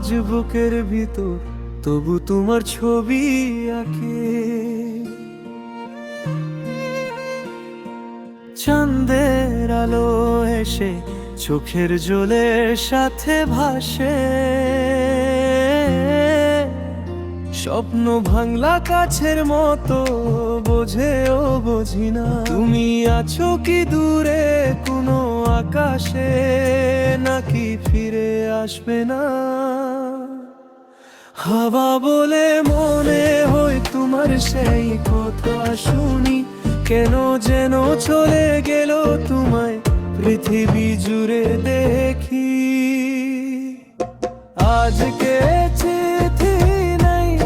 আজ বুকের ভিতর, তবু তোমার ছবি আঁকে। চাঁদের আলো এসে চোখের জলের সাথে ভাসে। স্বপ্ন ভাঙলা কাছের মতো, বোঝেও বুঝি না। তুমি আছো কি দূরে কোনো আকাশে? নাকি ফিরে আসবে না? হাওয়া বলে মনে হয় তোমার সেই কথা শুনি। কেন যেন চলে গেল তোমায় পৃথিবী জুড়ে দেখি। আজকে চিঠি নাই,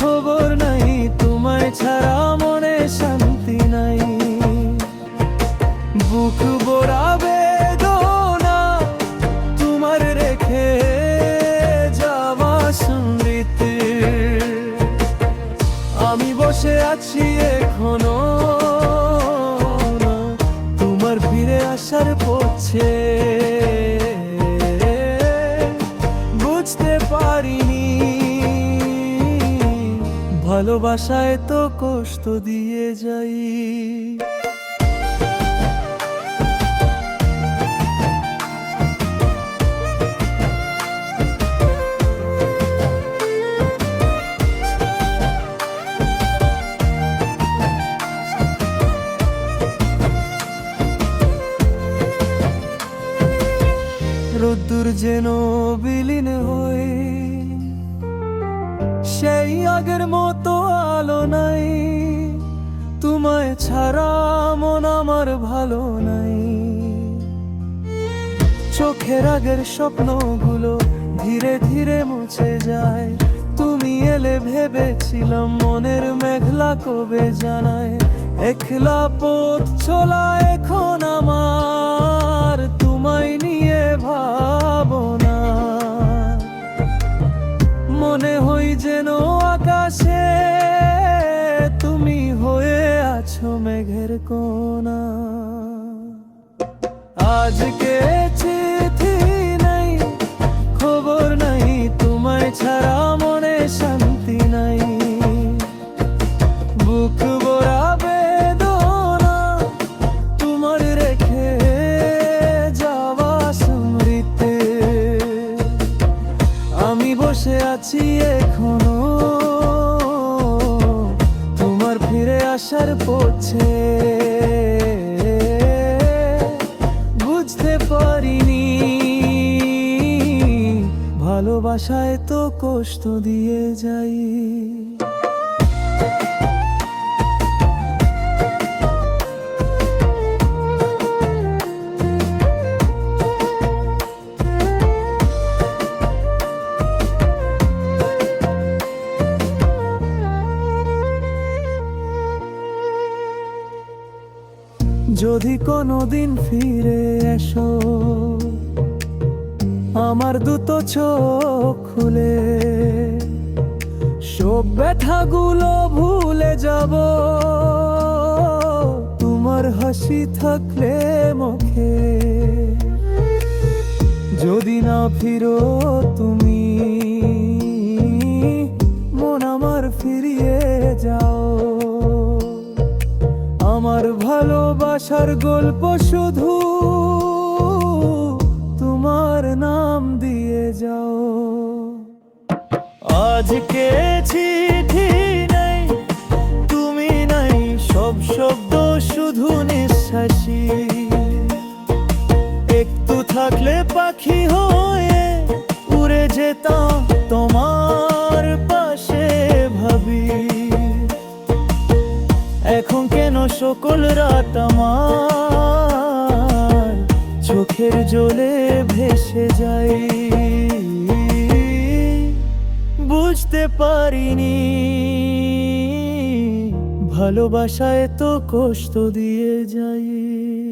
খবর নাই, তোমায় ছাড়া মনে শান্তি নাই। বুক বোড়া বসে আছি এখনও। তোমার ফিরে আসার পড়ছে বুঝতে পারিনি। ভালোবাসায় তো কষ্ট দিয়ে যাই। রোদ্দুর যেন বিলীন হয়ে সেই আগের মতো আলো নাই। তোমায় ছাড়া মন আমার ভালো নাই। চোখের আগের স্বপ্নগুলো ধীরে ধীরে মুছে যায়। তুমি এলে ভেবেছিলাম মনের মেঘলা কবে জানায়, একলা পথ চলা এখন আমার। আজকে চিঠি নাই খবর নাই তোমায় ছাড়া মনে শান্তি নাই বুক তোমার রেখে যাওয়া আমি বসে আছি আসার পড়ছে। বুঝতে পারিনি। ভালোবাসায় তো কষ্ট দিয়ে যাই। যদি কোনোদিন ফিরে এসো, আমার দুটো চোখ খুলে সব ব্যথাগুলো ভুলে যাব। তোমার হাসি থাকলে মুখে, যদি না ফিরো তুমি গল্প শুধু তোমার নাম দিয়ে যাও। আজকে চিঠি নাই, তুমি নাই, সব শব্দ শুধু নিঃশ্বাসী। একটু থাকলে পাখি হয়ে উড়ে যেতাম তোমার পাশে ভাবি। এখন কেন সকল রাত আমার চোখের জলে ভেসে যাই বুঝতে পারিনি ভালোবাসায় তো কষ্ট দিয়ে যাই